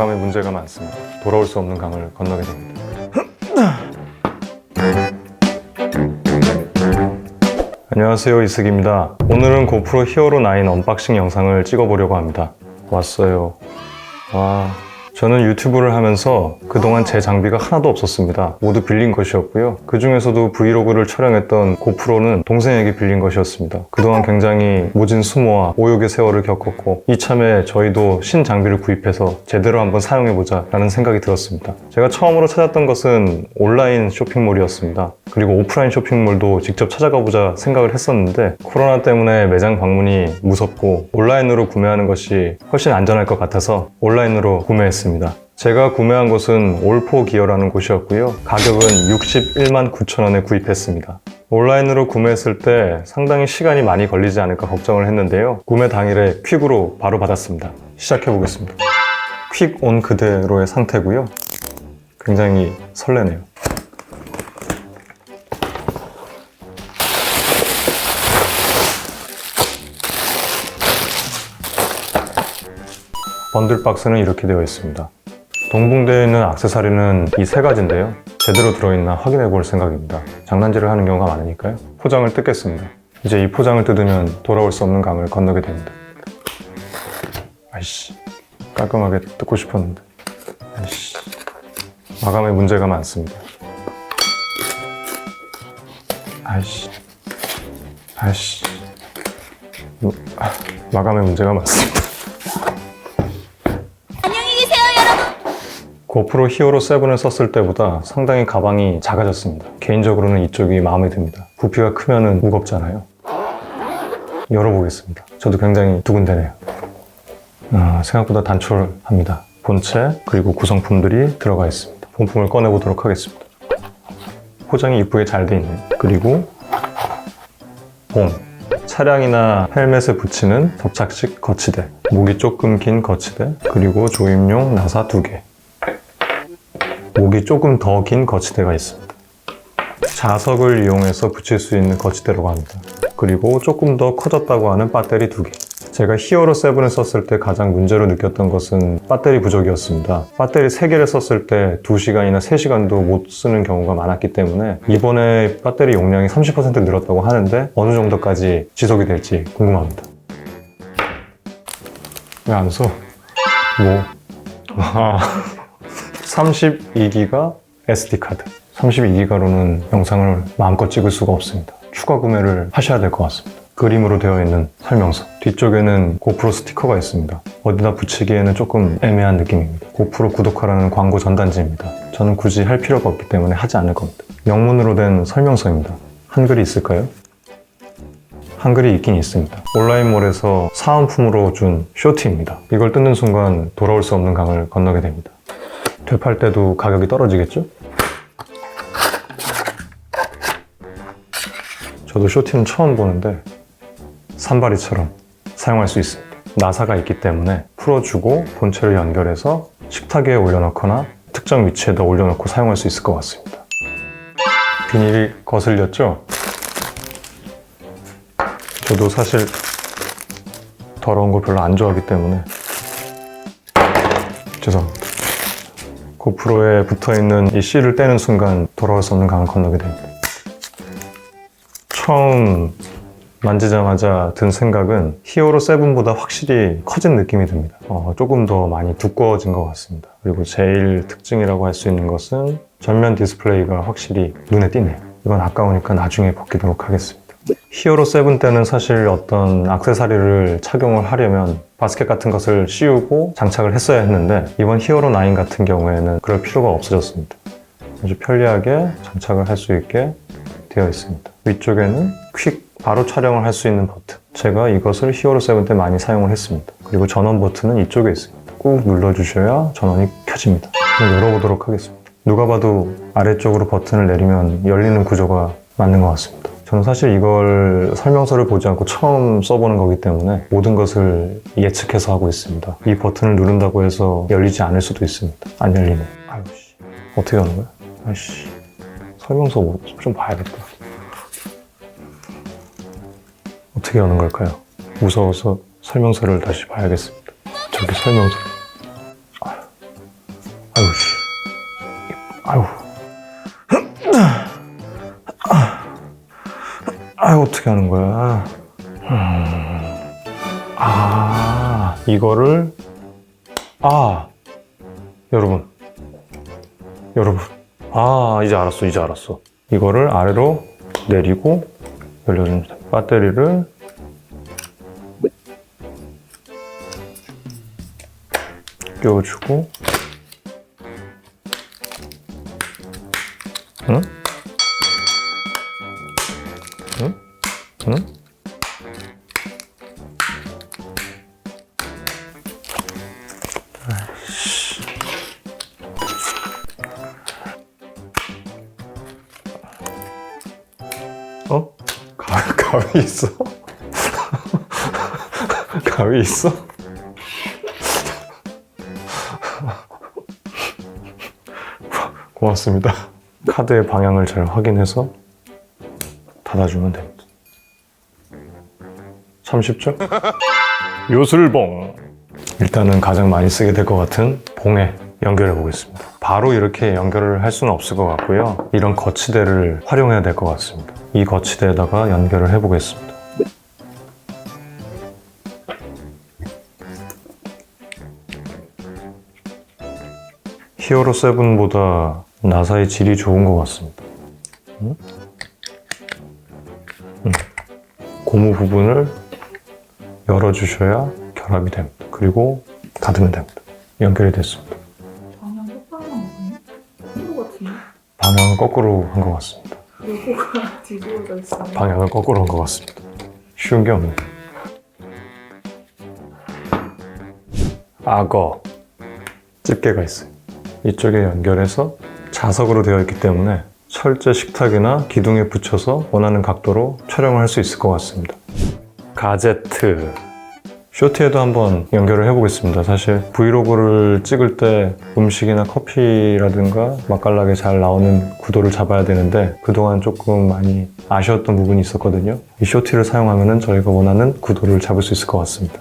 마감에 문제가 많습니다. 돌아올 수 없는 강을 건너게 됩니다. 안녕하세요 이승입니다. 오늘은 고프로 히어로 9 언박싱 영상을 찍어보려고 합니다. 왔어요. 와, 저는 유튜브를 하면서 그동안 제 장비가 하나도 없었습니다. 모두 빌린 것이었고요. 그 중에서도 브이로그를 촬영했던 고프로는 동생에게 빌린 것이었습니다. 그동안 굉장히 모진 수모와 오욕의 세월을 겪었고 이참에 저희도 신 장비를 구입해서 제대로 한번 사용해보자 라는 생각이 들었습니다. 제가 처음으로 찾았던 것은 온라인 쇼핑몰이었습니다. 그리고 오프라인 쇼핑몰도 직접 찾아가 보자 생각을 했었는데 코로나 때문에 매장 방문이 무섭고 온라인으로 구매하는 것이 훨씬 안전할 것 같아서 온라인으로 구매했습니다. 제가 구매한 곳은 올포 기어라는 곳이었고요. 가격은 61만 9천 원에 구입했습니다. 온라인으로 구매했을 때 상당히 시간이 많이 걸리지 않을까 걱정을 했는데요. 구매 당일에 퀵으로 바로 받았습니다. 시작해 보겠습니다. 퀵 온 그대로의 상태고요. 굉장히 설레네요. 번들 박스는 이렇게 되어 있습니다. 동봉되어 있는 액세서리는 이 세 가지인데요. 제대로 들어있나 확인해 볼 생각입니다. 장난질을 하는 경우가 많으니까요. 포장을 뜯겠습니다. 이제 이 포장을 뜯으면 돌아올 수 없는 강을 건너게 됩니다. 아이씨, 깔끔하게 뜯고 싶었는데. 아이씨, 마감에 문제가 많습니다. 아이씨, 아이씨, 음, 아, 마감에 문제가 많습니다. 고프로 히어로 7을 썼을 때보다 상당히 가방이 작아졌습니다. 개인적으로는 이쪽이 마음에 듭니다. 부피가 크면은 무겁잖아요. 열어보겠습니다. 저도 굉장히 두근대네요. 아, 생각보다 단촐합니다. 본체 그리고 구성품들이 들어가 있습니다. 본품을 꺼내보도록 하겠습니다. 포장이 이쁘게 잘 돼 있네요. 그리고 봄 차량이나 헬멧에 붙이는 접착식 거치대 목이 조금 긴 거치대 그리고 조임용 나사 두개 목이 조금 더 긴 거치대가 있습니다. 자석을 이용해서 붙일 수 있는 거치대라고 합니다. 그리고 조금 더 커졌다고 하는 배터리 두 개. 제가 히어로 7을 썼을 때 가장 문제로 느꼈던 것은 배터리 부족이었습니다. 배터리 3개를 썼을 때 2시간이나 3시간도 못 쓰는 경우가 많았기 때문에 이번에 배터리 용량이 30% 늘었다고 하는데 어느 정도까지 지속이 될지 궁금합니다. 왜 안 써? 뭐? 아. 32기가 SD카드. 32기가로는 영상을 마음껏 찍을 수가 없습니다. 추가 구매를 하셔야 될 것 같습니다. 그림으로 되어 있는 설명서. 뒤쪽에는 고프로 스티커가 있습니다. 어디다 붙이기에는 조금 애매한 느낌입니다. 고프로 구독하라는 광고 전단지입니다. 저는 굳이 할 필요가 없기 때문에 하지 않을 겁니다. 영문으로 된 설명서입니다. 한글이 있을까요? 한글이 있긴 있습니다. 온라인몰에서 사은품으로 준 쇼티입니다. 이걸 뜯는 순간 돌아올 수 없는 강을 건너게 됩니다. 되팔 때도 가격이 떨어지겠죠? 저도 쇼티는 처음 보는데 산바리처럼 사용할 수 있습니다. 나사가 있기 때문에 풀어주고 본체를 연결해서 식탁에 올려놓거나 특정 위치에다 올려놓고 사용할 수 있을 것 같습니다. 비닐이 거슬렸죠? 저도 사실 더러운 거 별로 안 좋아하기 때문에 죄송합니다. 고프로에 붙어 있는 이 실을 떼는 순간 돌아올 수 없는 강을 건너게 됩니다. 처음 만지자마자 든 생각은 히어로 7보다 확실히 커진 느낌이 듭니다. 어, 조금 더 많이 두꺼워진 것 같습니다. 그리고 제일 특징이라고 할 수 있는 것은 전면 디스플레이가 확실히 눈에 띄네요. 이건 아까우니까 나중에 벗기도록 하겠습니다. 히어로 7 때는 사실 어떤 악세사리를 착용을 하려면 바스켓 같은 것을 씌우고 장착을 했어야 했는데 이번 히어로 9 같은 경우에는 그럴 필요가 없어졌습니다. 아주 편리하게 장착을 할 수 있게 되어 있습니다. 위쪽에는 퀵 바로 촬영을 할 수 있는 버튼. 제가 이것을 히어로 7 때 많이 사용을 했습니다. 그리고 전원 버튼은 이쪽에 있습니다. 꾹 눌러주셔야 전원이 켜집니다. 열어보도록 하겠습니다. 누가 봐도 아래쪽으로 버튼을 내리면 열리는 구조가 맞는 것 같습니다. 저는 사실 이걸 설명서를 보지 않고 처음 써보는 거기 때문에 모든 것을 예측해서 하고 있습니다. 이 버튼을 누른다고 해서 열리지 않을 수도 있습니다. 안 열리네. 아유씨. 어떻게 하는 거야? 아이씨. 설명서 뭐 좀 봐야겠다. 어떻게 하는 걸까요? 무서워서 설명서를 다시 봐야겠습니다. 저기 설명서. 어떻게 하는 거야? 음. 아, 이거를, 아, 여러분. 여러분. 아, 이제 알았어, 이제 알았어. 이거를 아래로 내리고 돼. 배터리를 끼워주고, 응? 응? 응? 어? 가, 가위 있어? 가위 있어? 고맙습니다. 카드의 방향을 잘 확인해서 닫아주면 됩니다. 참 쉽죠? 요술봉. 일단은 가장 많이 쓰게 될 것 같은 봉에 연결해 보겠습니다. 바로 이렇게 연결을 할 수는 없을 것 같고요. 이런 거치대를 활용해야 될 것 같습니다. 이 거치대에다가 연결을 해 보겠습니다. 히어로 7보다 나사의 질이 좋은 것 같습니다. 음? 음. 고무 부분을 열어주셔야 결합이 됩니다. 그리고 닫으면 됩니다. 연결이 됐습니다. 방향 똑바로 한 거예요? 이거 같은데? 방향은 거꾸로 한 것 같습니다. 요거가 뒤집어져 있어요. 방향은 거꾸로 한 것 같습니다. 쉬운 게 없네. 악어. 집게가 있어요. 이쪽에 연결해서 자석으로 되어 있기 때문에 철제 식탁이나 기둥에 붙여서 원하는 각도로 촬영을 할 수 있을 것 같습니다. 가제트. 쇼트에도 한번 연결을 해보겠습니다. 사실 브이로그를 찍을 때 음식이나 커피라든가 맛깔나게 잘 나오는 구도를 잡아야 되는데 그동안 조금 많이 아쉬웠던 부분이 있었거든요. 이 쇼티를 사용하면 저희가 원하는 구도를 잡을 수 있을 것 같습니다.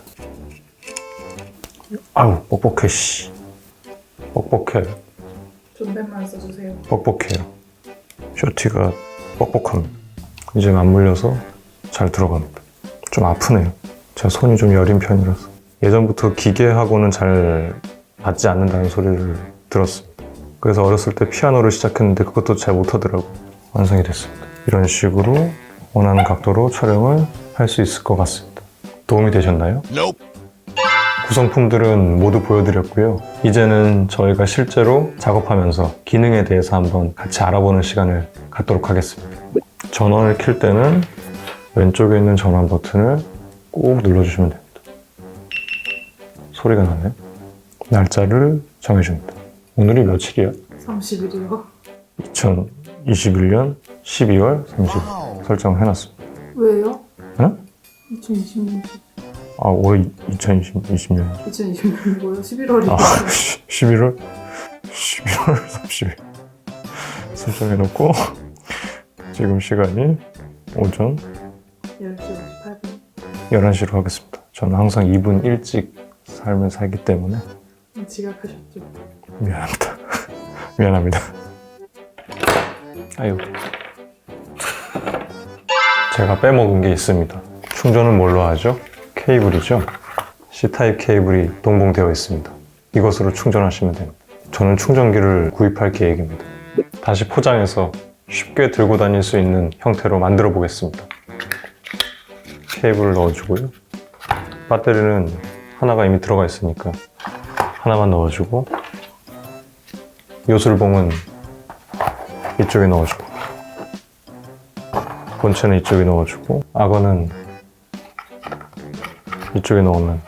아우 뻑뻑해 씨. 뻑뻑해. 존댓말 써주세요. 뻑뻑해요. 쇼티가 뻑뻑합니다. 이제 안 물려서 잘 들어갑니다. 좀 아프네요. 제가 손이 좀 여린 편이라서. 예전부터 기계하고는 잘 맞지 않는다는 소리를 들었습니다. 그래서 어렸을 때 피아노를 시작했는데 그것도 잘 못하더라고요. 완성이 됐습니다. 이런 식으로 원하는 각도로 촬영을 할 수 있을 것 같습니다. 도움이 되셨나요? 구성품들은 모두 보여드렸고요. 이제는 저희가 실제로 작업하면서 기능에 대해서 한번 같이 알아보는 시간을 갖도록 하겠습니다. 전원을 킬 때는 왼쪽에 있는 전원 버튼을 꼭 눌러주시면 됩니다. 소리가 나네요. 날짜를 정해줍니다. 오늘이 며칠이야? 30일이요. 2021년 12월 30일 설정을 해놨습니다. 왜요? 응? 2020년, 아, 올해 2020년. 2020년이고요. 11월이요. 아, 11월? 11월 30일. 설정해놓고, 지금 시간이 오전 10시 58분. 11시로 하겠습니다. 저는 항상 2분 일찍 삶을 살기 때문에 지각하셨죠? 미안합니다. 미안합니다. 아유. 제가 빼먹은 게 있습니다. 충전은 뭘로 하죠? 케이블이죠. C타입 케이블이 동봉되어 있습니다. 이것으로 충전하시면 됩니다. 저는 충전기를 구입할 계획입니다. 다시 포장해서 쉽게 들고 다닐 수 있는 형태로 만들어 보겠습니다. 케이블을 넣어주고요. 배터리는 하나가 이미 들어가 있으니까 하나만 넣어주고 요술봉은 이쪽에 넣어주고 본체는 이쪽에 넣어주고 악어는 이쪽에 넣으면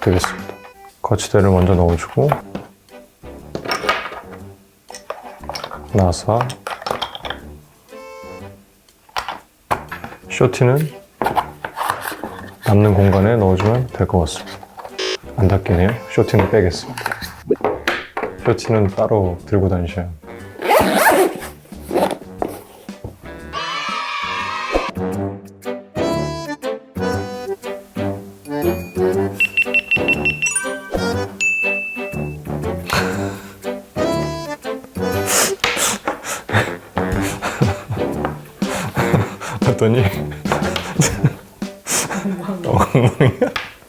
되겠습니다. 거치대를 먼저 넣어주고 나사 쇼티는 남는 공간에 넣어주면 될 것 같습니다. 안 닦이네요. 쇼티는 빼겠습니다. 쇼티는 따로 들고 다니셔야 합니다.